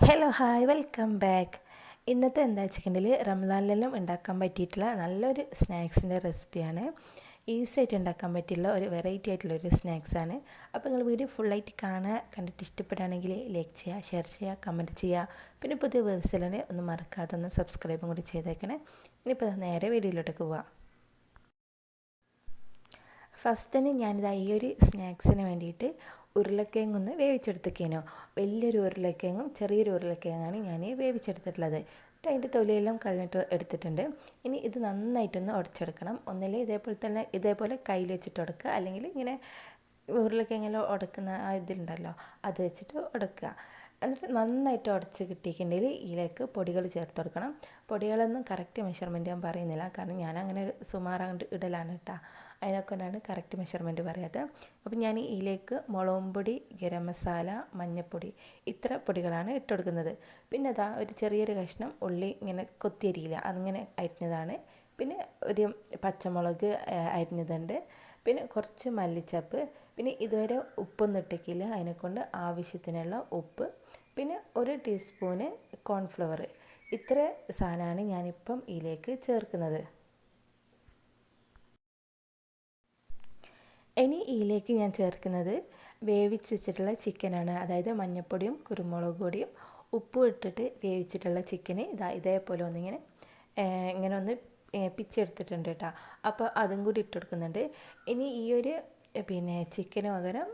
Hello hi welcome back ഇന്നത്തെ എന്താ വെച്ചിട്ടുണ്ടെങ്കിൽ റംസാനിലെല്ലാം ഉണ്ടാക്കാൻ പറ്റിയിട്ടുള്ള നല്ലൊരു സ്നാക്സിന്റെ റെസിപ്പിയാണ്. ഈസി ആയിട്ട് ഉണ്ടാക്കാൻ പറ്റിയുള്ള ഒരു വെറൈറ്റി ആയിട്ടുള്ള ഒരു സ്നാക്സാണ് അപ്പോൾ നിങ്ങൾ വീഡിയോ ഫുള്ളായിട്ട് കാണുക കണ്ടിട്ട് ഇഷ്ടപ്പെടുകയാണെങ്കിൽ ലൈക്ക് ചെയ്യുക ഷെയർ ചെയ്യുക കമന്റ് ചെയ്യുക. പിന്നെ പുതിയ വേഴ്സിലെ ഒന്ന് മറക്കാതെ ഒന്ന് സബ്സ്ക്രൈബും കൂടി ചെയ്തേക്കണേ. ഇനിയിപ്പോൾ നേരെ വീഡിയോയിലോട്ട് പോവാം. ഫസ്റ്റ് തന്നെ ഞാനിതാ ഈ ഒരു സ്നാക്സിന് വേണ്ടിയിട്ട് ഉരുളക്കിഴങ്ങ് ഒന്ന് വേവിച്ചെടുത്തേക്കേനോ വലിയൊരു ഉരുളക്കിഴങ്ങും ചെറിയൊരു ഉരുളക്കിഴങ്ങാണ് ഞാൻ വേവിച്ചെടുത്തിട്ടുള്ളത്. അതിന്റെ തൊലിയെല്ലാം കളഞ്ഞിട്ട് എടുത്തിട്ടുണ്ട്. ഇനി ഇത് നന്നായിട്ടൊന്ന് ഉടച്ചെടുക്കണം. ഒന്നില്ലേ ഇതേപോലെ തന്നെ ഇതേപോലെ കയ്യിൽ വെച്ചിട്ട് ഉടക്കുക. അല്ലെങ്കിൽ ഇങ്ങനെ ഉരുളക്കിഴങ്ങെല്ലാം ഉടക്കുന്ന ആ ഇതിലുണ്ടല്ലോ അത് വെച്ചിട്ട് ഉടക്കുക. എന്നിട്ട് നന്നായിട്ട് ഉടച്ച് കിട്ടിയിട്ടുണ്ടെങ്കിൽ ഇതിലേക്ക് പൊടികൾ ചേർത്ത് കൊടുക്കണം. പൊടികളൊന്നും കറക്റ്റ് മെഷർമെന്റ് ഞാൻ പറയുന്നില്ല. കാരണം ഞാൻ അങ്ങനെ സുമാറാണ്ട് ഇടലാണ് കേട്ടോ അതിനെക്കൊണ്ടാണ് കറക്റ്റ് മെഷർമെന്റ് പറയാത്തത്. അപ്പോൾ ഞാൻ ഇതിലേക്ക് മുളകും പൊടി ഗരം മസാല മഞ്ഞൾപ്പൊടി ഇത്ര പൊടികളാണ് ഇട്ട് കൊടുക്കുന്നത്. പിന്നെ അതാ ഒരു ചെറിയൊരു കഷ്ണം ഉള്ളി ഇങ്ങനെ കൊത്തിയരിയില്ല. അതിങ്ങനെ അരിഞ്ഞതാണ്. പിന്നെ ഒരു പച്ചമുളക് അരിഞ്ഞതുണ്ട്. പിന്നെ കുറച്ച് മല്ലിച്ചപ്പ് പിന്നെ ഇതുവരെ ഉപ്പൊന്നും ഇട്ടേക്കില്ല അതിനെക്കൊണ്ട് ആവശ്യത്തിനുള്ള ഉപ്പ് പിന്നെ ഒരു ടീസ്പൂണ് കോൺഫ്ലവർ. ഇത്ര സാധനമാണ് ഞാനിപ്പം ഇതിലേക്ക് ചേർക്കുന്നത്. ഇനി ഇതിലേക്ക് ഞാൻ ചേർക്കുന്നത് വേവിച്ചിട്ടുള്ള വെച്ചിട്ടുള്ള ചിക്കനാണ്. അതായത് മഞ്ഞപ്പൊടിയും കുരുമുളക് പൊടിയും ഉപ്പും ഇട്ടിട്ട് വേവിച്ചിട്ടുള്ള ചിക്കന്. ഇതാ ഇതേപോലെ ഒന്നിങ്ങനെ ഇങ്ങനെ ഒന്ന് പിച്ചെടുത്തിട്ടുണ്ട് കേട്ടോ അപ്പോൾ അതും കൂടി ഇട്ട് കൊടുക്കുന്നുണ്ട് ഇനി ഈ ഒരു പിന്നെ ചിക്കന് പകരം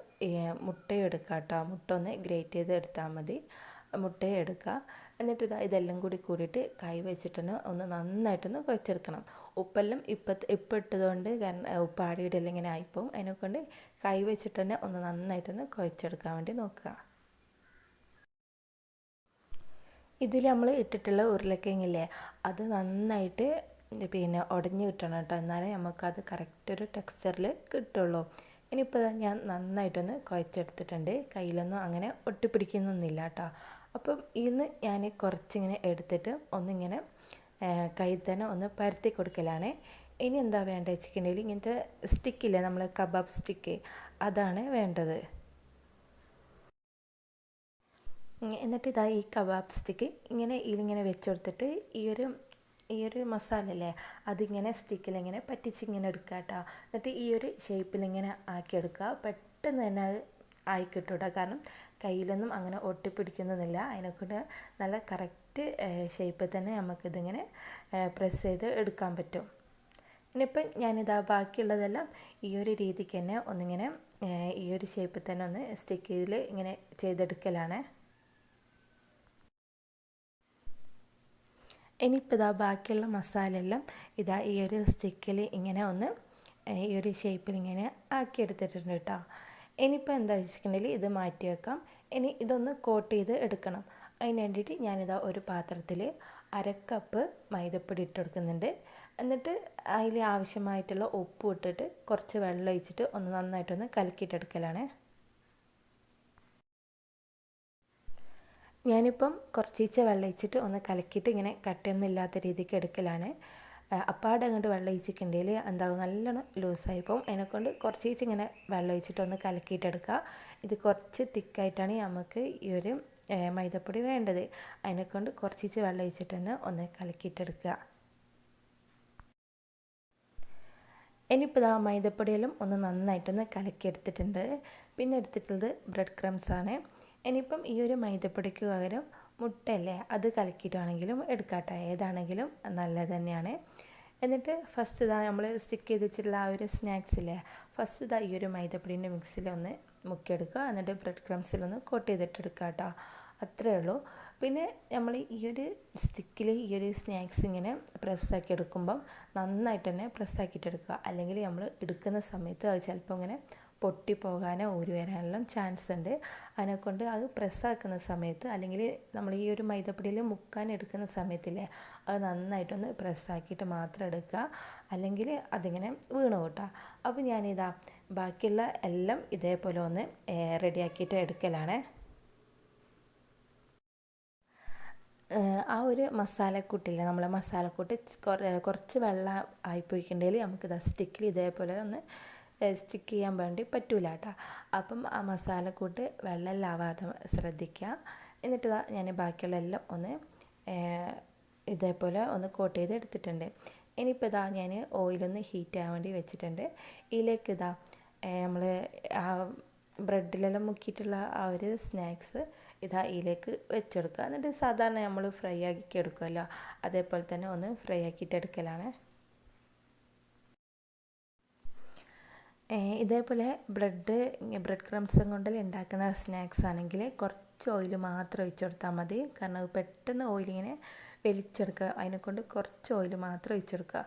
മുട്ട എടുക്കുക കേട്ടോ മുട്ട ഒന്ന് ഗ്രേറ്റ് ചെയ്ത് എടുത്താൽ മതി. മുട്ടയെടുക്കുക എന്നിട്ട് ഇതാ ഇതെല്ലാം കൂടി കൂടിയിട്ട് കൈ വെച്ചിട്ടൊന്ന് ഒന്ന് നന്നായിട്ടൊന്ന് കുഴച്ചെടുക്കണം. ഉപ്പെല്ലാം ഇപ്പം ഇപ്പം ഇട്ടതുകൊണ്ട് കാരണം ഉപ്പ് ആടിയിടയിൽ ഇങ്ങനെ ആയിപ്പോവും. അതിനെക്കൊണ്ട് കൈ വെച്ചിട്ട് തന്നെ ഒന്ന് നന്നായിട്ടൊന്ന് കുഴച്ചെടുക്കാൻ വേണ്ടി നോക്കുക ഇതിൽ നമ്മൾ ഇട്ടിട്ടുള്ള ഉരുളക്കിഴങ്ങില്ലേ അത് നന്നായിട്ട് പിന്നെ ഉടഞ്ഞ് കിട്ടണം കേട്ടോ. എന്നാലേ നമുക്കത് കറക്റ്റ് ഒരു ടെക്സ്ചറിൽ കിട്ടുള്ളൂ. ഇനിയിപ്പോൾ ഞാൻ നന്നായിട്ടൊന്ന് കുഴച്ചെടുത്തിട്ടുണ്ട്. കയ്യിലൊന്നും അങ്ങനെ ഒട്ടിപ്പിടിക്കുന്നൊന്നുമില്ല കേട്ടോ. അപ്പം ഇന്ന് ഞാൻ കുറച്ചിങ്ങനെ എടുത്തിട്ട് ഒന്നിങ്ങനെ കയ്യിൽ തന്നെ ഒന്ന് പരത്തി കൊടുക്കലാണ്. ഇനി എന്താ വേണ്ടത് വെച്ചിട്ടുണ്ടെങ്കിൽ ഇങ്ങനത്തെ സ്റ്റിക്കില്ലേ നമ്മൾ കബാബ് സ്റ്റിക്ക് അതാണ് വേണ്ടത്. എന്നിട്ട് ഇതാ ഈ കബാബ് സ്റ്റിക്ക് ഇങ്ങനെ ഇതിങ്ങനെ വെച്ച് കൊടുത്തിട്ട് ഈ ഒരു ഈ ഒരു മസാല അല്ലേ അതിങ്ങനെ സ്റ്റിക്കിലിങ്ങനെ പറ്റിച്ചിങ്ങനെ എടുക്കുക കേട്ടോ എന്നിട്ട് ഈ ഒരു ഷേപ്പിലിങ്ങനെ ആക്കിയെടുക്കുക. പെട്ടെന്ന് തന്നെ അത് ആയി കിട്ടും കാരണം കയ്യിലൊന്നും അങ്ങനെ ഒട്ടിപ്പിടിക്കുന്നൊന്നുമില്ല. അതിനെക്കൊണ്ട് നല്ല കറക്റ്റ് ഷേപ്പിൽ തന്നെ നമുക്കിതിങ്ങനെ പ്രസ് ചെയ്ത് എടുക്കാൻ പറ്റും. ഇനിയിപ്പം ഞാനിതാ ബാക്കിയുള്ളതെല്ലാം ഈ ഒരു രീതിക്ക് തന്നെ ഒന്നിങ്ങനെ ഈ ഒരു ഷേപ്പിൽ തന്നെ ഒന്ന് സ്റ്റിക്കിൽ ഇങ്ങനെ ചെയ്തെടുക്കലാണ്. ഇനിയിപ്പോൾ ഇതാ ബാക്കിയുള്ള മസാല എല്ലാം ഇതാ ഈ ഒരു സ്റ്റിക്കിൽ ഇങ്ങനെ ഒന്ന് ഈ ഒരു ഷേപ്പിൽ ഇങ്ങനെ ആക്കി എടുത്തിട്ടുണ്ട് കേട്ടോ. ഇനിയിപ്പോൾ എന്താ വെച്ചിട്ടുണ്ടെങ്കിൽ ഇത് മാറ്റി വെക്കാം. ഇനി ഇതൊന്ന് കോട്ട് ചെയ്ത് എടുക്കണം. അതിന് വേണ്ടിയിട്ട് ഞാനിതാ ഒരു പാത്രത്തിൽ അരക്കപ്പ് മൈദപ്പൊടി ഇട്ട് കൊടുക്കുന്നുണ്ട്. എന്നിട്ട് അതിൽ ആവശ്യമായിട്ടുള്ള ഉപ്പ് ഇട്ടിട്ട് കുറച്ച് വെള്ളം ഒഴിച്ചിട്ട് ഒന്ന് നന്നായിട്ടൊന്ന് കലക്കിയിട്ടെടുക്കലാണ് ഞാനിപ്പം കുറച്ചീച്ച വെള്ളം ഒഴിച്ചിട്ട് ഒന്ന് കലക്കിയിട്ട് ഇങ്ങനെ കട്ടയൊന്നും ഇല്ലാത്ത രീതിക്ക് എടുക്കലാണ്. അപ്പാടെ അങ്ങോട്ട് വെള്ളം ഒഴിച്ചിട്ടുണ്ടെങ്കിൽ എന്താകും നല്ലോണം ലൂസായി പോകും. അതിനെക്കൊണ്ട് കുറച്ചീച്ച ഇങ്ങനെ വെള്ളം ഒഴിച്ചിട്ട് ഒന്ന് കലക്കിയിട്ടെടുക്കുക. ഇത് കുറച്ച് തിക്കായിട്ടാണ് നമുക്ക് ഈ ഒരു മൈദപ്പൊടി വേണ്ടത്. അതിനെക്കൊണ്ട് കുറച്ചീച്ച വെള്ളം ഒഴിച്ചിട്ട് തന്നെ ഒന്ന് കലക്കിയിട്ടെടുക്കുക. ഇനിയിപ്പോൾ ഇതാ മൈദപ്പൊടിയെല്ലാം ഒന്ന് നന്നായിട്ടൊന്ന് കലക്കിയെടുത്തിട്ടുണ്ട്. പിന്നെ എടുത്തിട്ടുള്ളത് ബ്രെഡ് ക്രംസ് ആണ് ഇനിയിപ്പം ഈ ഒരു മൈദപ്പൊടിക്ക് പകരം മുട്ടയല്ലേ അത് കലക്കിയിട്ടാണെങ്കിലും എടുക്കാട്ടെ. ഏതാണെങ്കിലും നല്ലത് തന്നെയാണ്. എന്നിട്ട് ഫസ്റ്റ് ഇതാ നമ്മൾ സ്റ്റിക്ക് ചെയ്ത് വെച്ചിട്ടുള്ള ആ ഒരു സ്നാക്സ് ഇല്ലേ ഫസ്റ്റ് ഇതാ ഈ ഒരു മൈദപ്പൊടീന്റെ മിക്സിൽ ഒന്ന് മുക്കിയെടുക്കുക. എന്നിട്ട് ബ്രെഡ് ക്രംസിലൊന്ന് കോട്ട് ചെയ്തിട്ടെടുക്കുക കേട്ടോ അത്രയേ ഉള്ളൂ. പിന്നെ നമ്മൾ ഈ ഒരു സ്റ്റിക്കിൽ ഈ ഒരു സ്നാക്സ് ഇങ്ങനെ പ്രസ്സാക്കി എടുക്കുമ്പം നന്നായിട്ട് തന്നെ പ്രസ്സാക്കിയിട്ടെടുക്കുക അല്ലെങ്കിൽ നമ്മൾ എടുക്കുന്ന സമയത്ത് അത് ചിലപ്പോൾ ഇങ്ങനെ പൊട്ടിപ്പോകാനോ ഊരി വരാനെല്ലാം ചാൻസ് ഉണ്ട് അതിനെക്കൊണ്ട് അത് പ്രസ്സാക്കുന്ന സമയത്ത് അല്ലെങ്കിൽ നമ്മൾ ഈ ഒരു മൈദപ്പൊടിയിൽ മുക്കാൻ എടുക്കുന്ന സമയത്തില്ലേ അത് നന്നായിട്ടൊന്ന് പ്രസ്സാക്കിയിട്ട് മാത്രം എടുക്കുക. അല്ലെങ്കിൽ അതിങ്ങനെ വീണ് കൂട്ടുക അപ്പോൾ ഞാനിതാ ബാക്കിയുള്ള എല്ലാം ഇതേപോലെ ഒന്ന് റെഡിയാക്കിയിട്ട് എടുക്കലാണ്. ആ ഒരു മസാലക്കൂട്ടില്ല നമ്മളെ മസാലക്കൂട്ട് കുറച്ച് വെള്ളം ആയിപ്പോയിക്കുണ്ടെങ്കിൽ നമുക്കിത് സ്റ്റിക്കിൽ ഇതേപോലെ ഒന്ന് സ്റ്റിക്ക് ചെയ്യാൻ വേണ്ടി പറ്റൂല കേട്ടോ അപ്പം ആ മസാല മസാലക്കൂട്ട് വെള്ളമില്ലാവാതെ ശ്രദ്ധിക്കുക എന്നിട്ട് ഞാൻ ബാക്കിയുള്ള എല്ലാം ഒന്ന് ഇതേപോലെ ഒന്ന് കോട്ട് ചെയ്ത് എടുത്തിട്ടുണ്ട്. ഇനിയിപ്പോൾ ഇതാ ഞാൻ ഓയിലൊന്ന് ഹീറ്റ് ആവാൻ വേണ്ടി വെച്ചിട്ടുണ്ട്. ഇതിലേക്ക് ഇതാ നമ്മൾ ആ ബ്രെഡിലെല്ലാം മുക്കിയിട്ടുള്ള ആ ഒരു സ്നാക്സ് ഇതാ ഇതിലേക്ക് വെച്ചെടുക്കുക എന്നിട്ട് സാധാരണ നമ്മൾ ഫ്രൈ ആക്കി എടുക്കുമല്ലോ അതേപോലെ തന്നെ ഒന്ന് ഫ്രൈ ആക്കിയിട്ട് എടുക്കലാണ്. ഇതേപോലെ ബ്രെഡ് ബ്രെഡ് ക്രംസും കൊണ്ടിൽ ഉണ്ടാക്കുന്ന സ്നാക്സ് ആണെങ്കിൽ കുറച്ച് ഓയിൽ മാത്രം ഒഴിച്ചു കൊടുത്താൽ മതി. കാരണം അത് പെട്ടെന്ന് ഓയിലിങ്ങനെ വലിച്ചെടുക്കുക. അതിനെക്കൊണ്ട് കുറച്ച് ഓയിൽ മാത്രം ഒഴിച്ചെടുക്കുക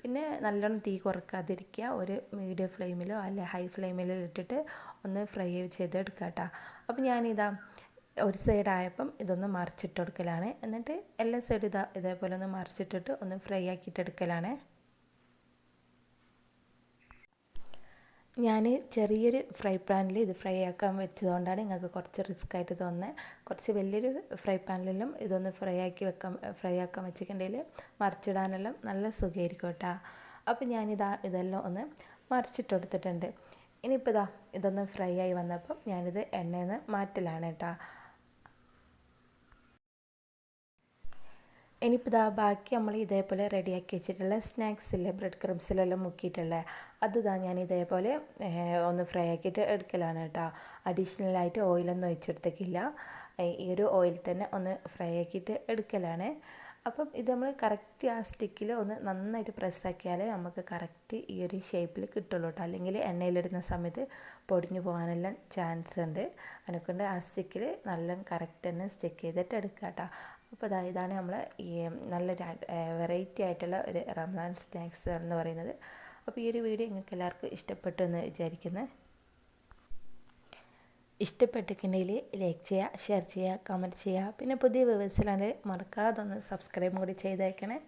പിന്നെ നല്ലോണം തീ കുറക്കാതിരിക്കുക. ഒരു മീഡിയം ഫ്ലെയിമിലോ അല്ലെ ഹൈ ഫ്ലെയിമിലോ ഇട്ടിട്ട് ഒന്ന് ഫ്രൈ ചെയ്തെടുക്കുക കേട്ടോ അപ്പോൾ ഞാനിതാ ഒരു സൈഡായപ്പം ഇതൊന്ന് മറിച്ചിട്ട് കൊടുക്കലാണ്. എന്നിട്ട് എല്ലാ സൈഡും ഇതാ ഇതേപോലെ ഒന്ന് മറിച്ചിട്ടിട്ട് ഒന്ന് ഫ്രൈ ആക്കിയിട്ട് എടുക്കലാണ്. ഞാൻ ചെറിയൊരു ഫ്രൈ പാനിൽ ഇത് ഫ്രൈ ആക്കാൻ വെച്ചതുകൊണ്ടാണ് നിങ്ങൾക്ക് കുറച്ച് റിസ്ക് ആയിട്ട് തോന്നുന്നത് കുറച്ച് വലിയൊരു ഫ്രൈ പാനിലെല്ലാം ഇതൊന്ന് ഫ്രൈ ആക്കി വെക്കാൻ ഫ്രൈ ആക്കാൻ വെച്ചിട്ടുണ്ടെങ്കിൽ മറിച്ചിടാനെല്ലാം നല്ല സുഖമായിരിക്കും കേട്ടോ. അപ്പോൾ ഞാനിതാ ഇതെല്ലാം ഒന്ന് മറിച്ചിട്ട് കൊടുത്തിട്ടുണ്ട് ഇനിയിപ്പോൾ ഇതാ ഇതൊന്ന് ഫ്രൈ ആയി വന്നപ്പം ഞാനിത് എണ്ണയിൽ നിന്ന് മാറ്റലാണ് കേട്ടോ. ഇനിയിപ്പോൾ ഇതാ ബാക്കി നമ്മൾ ഇതേപോലെ റെഡിയാക്കി വെച്ചിട്ടുള്ള സ്നാക്സ് ഇല്ലേ ബ്രെഡ് ക്രംസിലെല്ലാം മുക്കിയിട്ടുള്ള അത് ഇതാ ഞാൻ ഇതേപോലെ ഒന്ന് ഫ്രൈ ആക്കിയിട്ട് എടുക്കലാണ് കേട്ടോ. അഡീഷണലായിട്ട് ഓയിലൊന്നും ഒഴിച്ചെടുത്തേക്കില്ല ഈ ഒരു ഓയിൽ തന്നെ ഒന്ന് ഫ്രൈ ആക്കിയിട്ട് എടുക്കലാണ്. അപ്പം ഇത് നമ്മൾ കറക്റ്റ് ആ സ്റ്റിക്കിൽ ഒന്ന് നന്നായിട്ട് പ്രസ്സാക്കിയാലേ നമുക്ക് കറക്റ്റ് ഈ ഒരു ഷേപ്പിൽ കിട്ടുള്ളൂ കേട്ടോ അല്ലെങ്കിൽ എണ്ണയിലിടുന്ന സമയത്ത് പൊടിഞ്ഞു പോകാനെല്ലാം ചാൻസ് ഉണ്ട്. അതിനെക്കൊണ്ട് ആ സ്റ്റിക്കിൽ നല്ല കറക്റ്റ് തന്നെ സ്റ്റിക്ക് ചെയ്തിട്ട് എടുക്കുക കേട്ടോ അപ്പോൾ അതാ ഇതാണ് നമ്മൾ ഈ നല്ലൊരു വെറൈറ്റി ആയിട്ടുള്ള ഒരു റംസാൻ സ്നാക്സ് എന്ന് പറയുന്നത്. അപ്പോൾ ഈ ഒരു വീഡിയോ നിങ്ങൾക്ക് എല്ലാവർക്കും ഇഷ്ടപ്പെട്ടു എന്ന് വിചാരിക്കുന്നത് ഇഷ്ടപ്പെട്ടിട്ടുണ്ടെങ്കിൽ ലൈക്ക് ചെയ്യുക ഷെയർ ചെയ്യുക കമന്റ് ചെയ്യുക പിന്നെ പുതിയ വ്യൂവേഴ്സിലാണെങ്കിൽ മറക്കാതെ ഒന്ന് സബ്സ്ക്രൈബും കൂടി ചെയ്തേക്കണേ.